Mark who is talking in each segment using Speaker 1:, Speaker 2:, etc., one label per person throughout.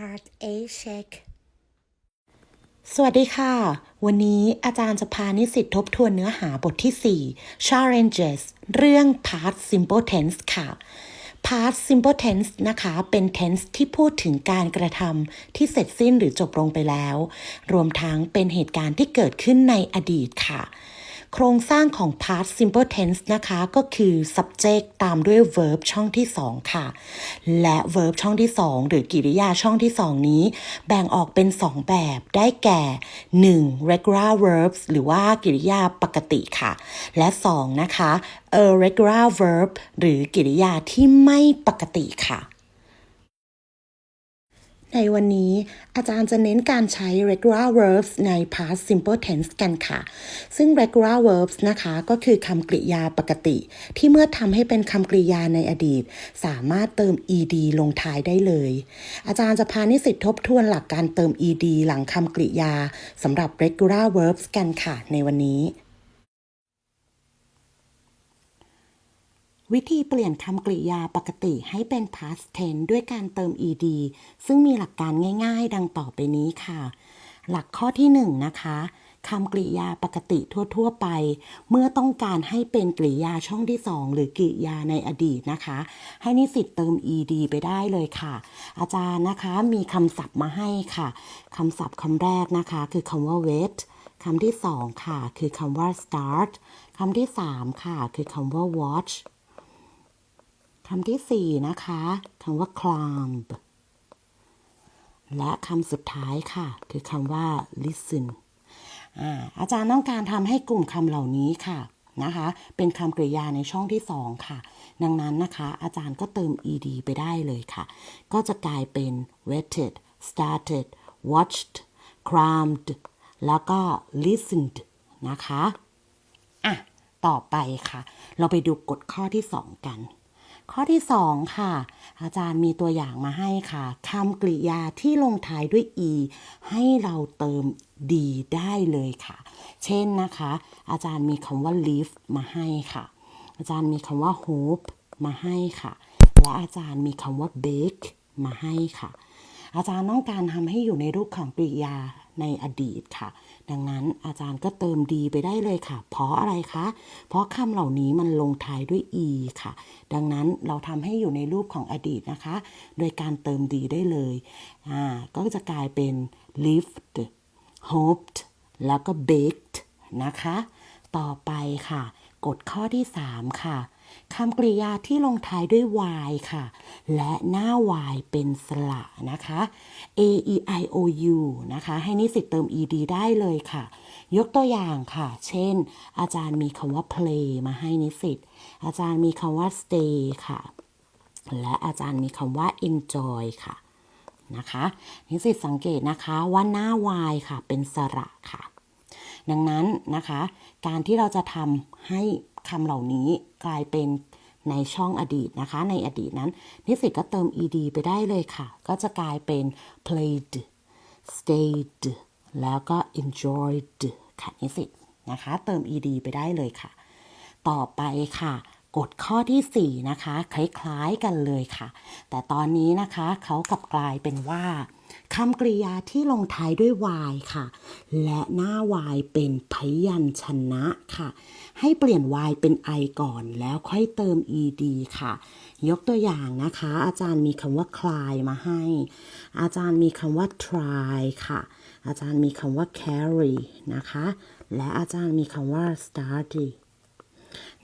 Speaker 1: Part A Check สวัสดีค่ะ วันนี้อาจารย์จะพานิสิตทบทวนเนื้อหาบทที่ 4 Challenges เรื่อง Past Simple Tense ค่ะ Past Simple Tense นะคะ เป็น tense ที่พูดถึงการกระทำที่เสร็จสิ้นหรือจบลงไปแล้ว รวมทั้งเป็นเหตุการณ์ที่เกิดขึ้นในอดีตค่ะ โครงสร้างของ past simple tense นะคะ ก็คือ subject ตามด้วย verb ช่องที่ 2 ค่ะ และ verb ช่องที่ 2 หรือกิริยาช่องที่ 2 นี้ แบ่งออกเป็น 2 แบบได้แก่ 1. regular verbs หรือว่ากิริยาปกติค่ะ และ 2 นะคะ irregular verb หรือกิริยาที่ไม่ปกติค่ะ ในวันนี้อาจารย์จะเน้นการใช้ regular verbs ใน past simple tense กันค่ะ ซึ่ง regular verbs นะคะก็คือคำกริยาปกติ ที่เมื่อทำให้เป็นคำกริยาในอดีต สามารถเติม ed ลงท้ายได้เลย อาจารย์จะพานิสิตทบทวนหลักการเติม ed หลังคำกริยาสำหรับ regular verbs กันค่ะ ในวันนี้ วิธีเปลี่ยนคำกริยาปกติให้เป็น past tense ด้วยการเติม ed ซึ่งมีหลักการง่ายๆ ดังต่อไปนี้ค่ะ หลักข้อที่1นนะคะคำกริยาปกติทั่ว ๆ ไป เมื่อต้องการให้เป็นกริยาช่องที่ 2 หรือกริยาในอดีตนะคะ ให้นิสิตเติม ed ไปได้เลยค่ะ อาจารย์นะคะมีคำศัพท์มาให้ค่ะคำศัพท์คำแรกนะคะ คือคำว่า wait คำที่ 2 ค่ะ คือคำว่า start คำที่ 3 ค่ะ คือคำว่า watch คำที่4นะคะคำว่า climb และคำสุดท้ายค่ะ คือคำว่า listen อาอาจารย์ต้องการทำให้กลุ่มคำเหล่านี้ค่ะนะคะ เป็นคำกริยาในช่องที่2ค่ะ ดังนั้นนะคะ อาจารย์ก็เติม ed ไปได้เลยค่ะ ก็จะกลายเป็น waited started watched climbed แล้วก็ listened นะคะ อะ ต่อไปค่ะ เราไปดูกฎข้อที่2กัน ข้อที่ 2 ค่ะ อาจารย์มีตัวอย่างมาให้ค่ะคำกริยาที่ลงท้ายด้วย e ให้เราเติม d ได้เลยค่ะ เช่นนะคะ อาจารย์มีคำว่า live มาให้ค่ะ อาจารย์มีคำว่า hope มาให้ค่ะ และอาจารย์มีคำว่า bake มาให้ค่ะ อาจารย์ต้องการทำให้อยู่ในรูปของกริยา ในอดีตค่ะ ดังนั้นอาจารย์ก็เติม d ไปได้เลยค่ะ เพราะอะไรคะ เพราะคำเหล่านี้มันลงท้ายด้วย e ค่ะ ดังนั้นเราทำให้อยู่ในรูปของอดีตนะคะ โดยการเติม d ได้เลยอ่าก็จะกลายเป็น lived hoped แล้วก็ baked นะคะ ต่อไปค่ะ กฎข้อที่ 3 ค่ะ คำกริยาที่ลงท้ายด้วย y ค่ะ และหน้า y เป็นสระนะคะ a e i o u นะคะ ให้นิสิตเติม ed ได้เลยค่ะ ยกตัวอย่างค่ะ เช่น อาจารย์มีคำว่า play มาให้นิสิต อาจารย์มีคำว่า stay ค่ะ และอาจารย์มีคำว่า enjoy ค่ะ นะคะ นิสิตสังเกตนะคะว่าหน้า y ค่ะ เป็นสระค่ะ ดังนั้นนะคะ การที่เราจะทำให้ คำเหล่านี้กลายเป็นในช่องอดีตนะคะ ในอดีตนั้น นิสิตก็เติม ed ไปได้เลยค่ะ ก็จะกลายเป็น played stayed แล้วก็ enjoyed ค่ะนิสิตนะคะ เติม ed ไปได้เลยค่ะ ต่อไปค่ะ กฎข้อที่ 4 นะคะ คล้ายๆกันเลยค่ะ แต่ตอนนี้นะคะเขากลับกลายเป็นว่าคำกริยาที่ลงท้ายด้วย y ค่ะ และหน้า y เป็นพยัญชนะค่ะ ให้เปลี่ยน y เป็น i ก่อนแล้วค่อยเติม ed ค่ะ ยกตัวอย่างนะคะ อาจารย์มีคำว่า cry มาให้ อาจารย์มีคำว่า try ค่ะ อาจารย์มีคำว่า carry นะคะ และอาจารย์มีคำว่า study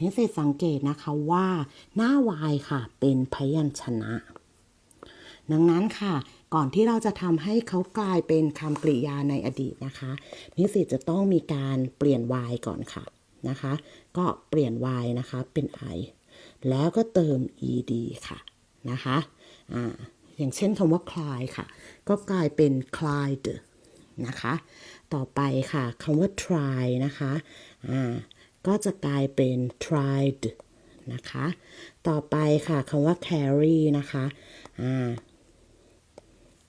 Speaker 1: นิสิตสังเกตนะคะว่า หน้า y ค่ะเป็นพยัญชนะ ดังนั้นค่ะ ก่อนที่เราจะทำให้เขากลายเป็นคำกริยาในอดีตนะคะ นิสิตจะต้องมีการเปลี่ยน y ก่อนค่ะนะคะ ก็เปลี่ยน y นะคะเป็น i แล้วก็เติม ed ค่ะนะคะอ่าอย่างเช่นคำว่า cry ค่ะ ก็กลายเป็น cried นะคะ ต่อไปค่ะคำว่า try นะคะอ่า ก็จะกลายเป็น tried นะคะ ต่อไปค่ะคำว่า carry นะคะอ่า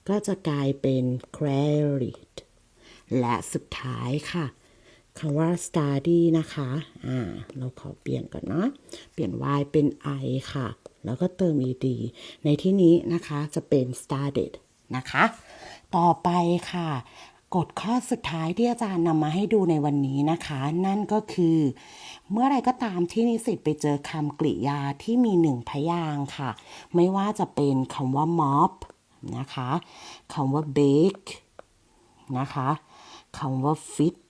Speaker 1: ก็จะกลายเป็น carried และสุดท้ายค่ะคำว่า study นะคะ อ่า เราขอเปลี่ยนก่อนเนาะ เปลี่ยน y เป็น i ค่ะ แล้วก็เติม ed ในที่นี้นะคะจะเป็น started นะคะ ต่อไปค่ะ กฎข้อสุดท้ายที่อาจารย์นำมาให้ดูในวันนี้นะคะ นั่นก็คือ เมื่อไรก็ตามที่นิสิตไปเจอคำกริยาที่มีหนึ่งพยางค่ะ ไม่ว่าจะเป็นคำว่า mop นะคะคำว่า bake นะคะคำว่า fit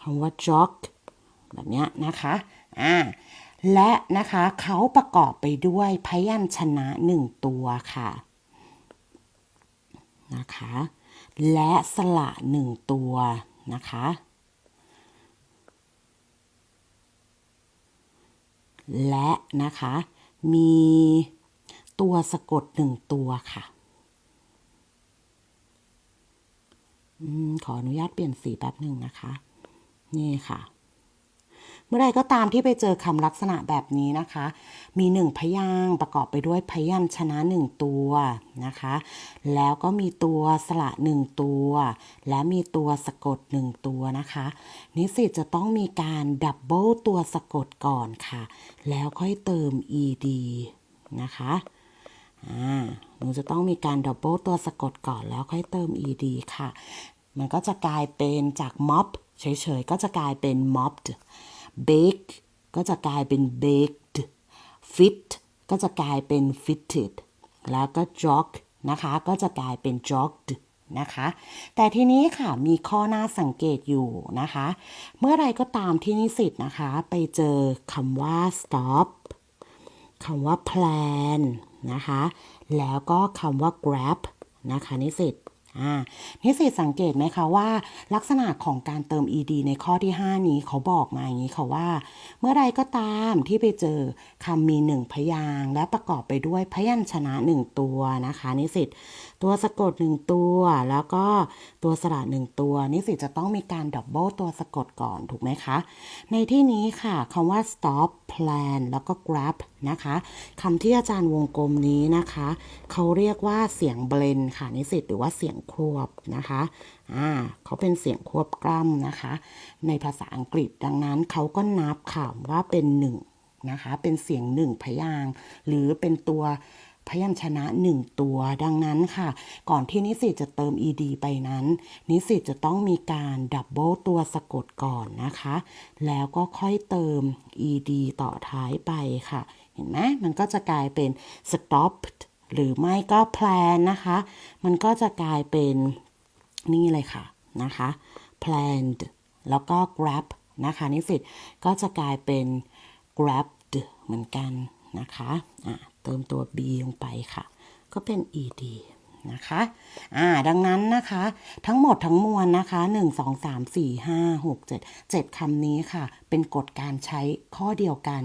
Speaker 1: คำว่า jog แบบนี้นะคะอ่าและนะคะเขาประกอบไปด้วยพยัญชนะหนึ่งตัวค่ะ นะคะ และสระหนึ่งตัวนะคะ และนะคะ มีตัวสะกดหนึ่งตัวค่ะอขออนุญาตเปลี่ยนสีแป๊บหนึ่งนะคะ นี่ค่ะ เมื่อใดก็ตามที่ไปเจอคำลักษณะแบบนี้นะคะ มีหนึ่งพยางประกอบไปด้วยพยัญชนะหนึ่งตัวนะคะ แล้วก็มีตัวสระหนึ่งตัว และมีตัวสะกดหนึ่งตัวนะคะ นิสิตจะต้องมีการดับเบิลตัวสะกดก่อนค่ะ แล้วค่อยเติม ed นะคะอ่าหนูจะต้องมีการดับเบิลตัวสะกดก่อนแล้วค่อยเติม ed ค่ะ มันก็จะกลายเป็นจาก mop เฉยๆ ก็จะกลายเป็น mopped bake ก็จะกลายเป็น baked fit ก็จะกลายเป็น fitted แล้วก็ jog นะคะ ก็จะกลายเป็น jogged นะคะ แต่ทีนี้ค่ะมีข้อน่าสังเกตอยู่นะคะ เมื่อไรก็ตามที่นิสิตนะคะ ไปเจอคำว่า stop คำว่า plan นะคะ แล้วก็คำว่า grab นะคะนิสิต นิสิตสังเกตไหมคะว่า ลักษณะของการเติม ed ในข้อที่ 5 นี้เขาบอกมาอย่างนี้ค่ะว่า เมื่อใดก็ตามที่ไปเจอคำมีหนึ่งพยางและประกอบไปด้วยพยัญชนะหนึ่งตัวนะคะ นิสิตตัวสะกดหนึ่งตัว แล้วก็ตัวสระหนึ่งตัว นิสิตจะต้องมีการดับเบิลตัวสะกดก่อนถูกไหมคะ ในที่นี้ค่ะคำว่า stop plan แล้วก็ grab นะคะคำที่อาจารย์วงกลมนี้นะคะ เขาเรียกว่าเสียงเบลนค่ะนิสิตหรือว่าเสียงควบนะคะอ่าเขาเป็นเสียงควบกล้ำนะคะ ในภาษาอังกฤษดังนั้นเขาก็นับค่ะว่าเป็นหนึ่งนะคะ เป็นเสียงหนึ่งพยางหรือเป็นตัวพยัญชนะหนึ่งตัวดังนั้นค่ะ ก่อนที่นิสิตจะเติม ed ไปนั้น นิสิตจะต้องมีการดับเบิลตัวสะกดก่อนนะคะ แล้วก็ค่อยเติม ed ต่อท้ายไปค่ะ เห็นไหมมันก็จะกลายเป็น stopped หรือไม่ก็แพลนนะคะ มันก็จะกลายเป็นนี่เลยค่ะนะคะ planned แล้วก็ grab นะคะนิสิตก็จะกลายเป็น grabbed เหมือนกันนะคะอะเติมตัว b ลงไปค่ะ ก็เป็น ed นะคะอ่าดังนั้นนะคะ ทั้งหมดทั้งมวลนะคะ 1 2 3 4 5 6 7 7คำนี้ค่ะ เป็นกฎการใช้ข้อเดียวกัน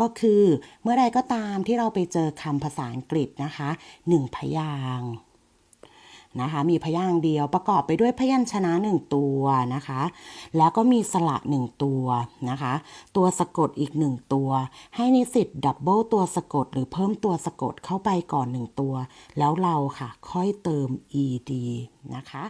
Speaker 1: ก็คือเมื่อใดก็ตามที่เราไปเจอคำภาษาอังกฤษนะคะหนึ่งพยางค์ นะคะ มีพยางค์เดียวประกอบไปด้วยพยัญชนะหนึ่งตัวนะคะ แล้วก็มีสระหนึ่งตัวนะคะ ตัวสะกดอีกหนึ่งตัว ให้นิสิตดับเบิลตัวสะกด หรือเพิ่มตัวสะกดเข้าไปก่อนหนึ่งตัว แล้วเราค่ะค่อยเติม ed นะคะ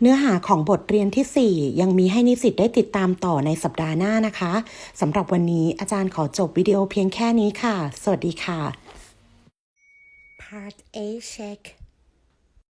Speaker 1: เนื้อหาของบทเรียนที่ 4 ยังมีให้นิสิตได้ติดตามต่อในสัปดาห์หน้านะคะสำหรับวันนี้อาจารย์ขอจบวิดีโอเพียงแค่นี้ค่ะ สวัสดีค่ะ Part A check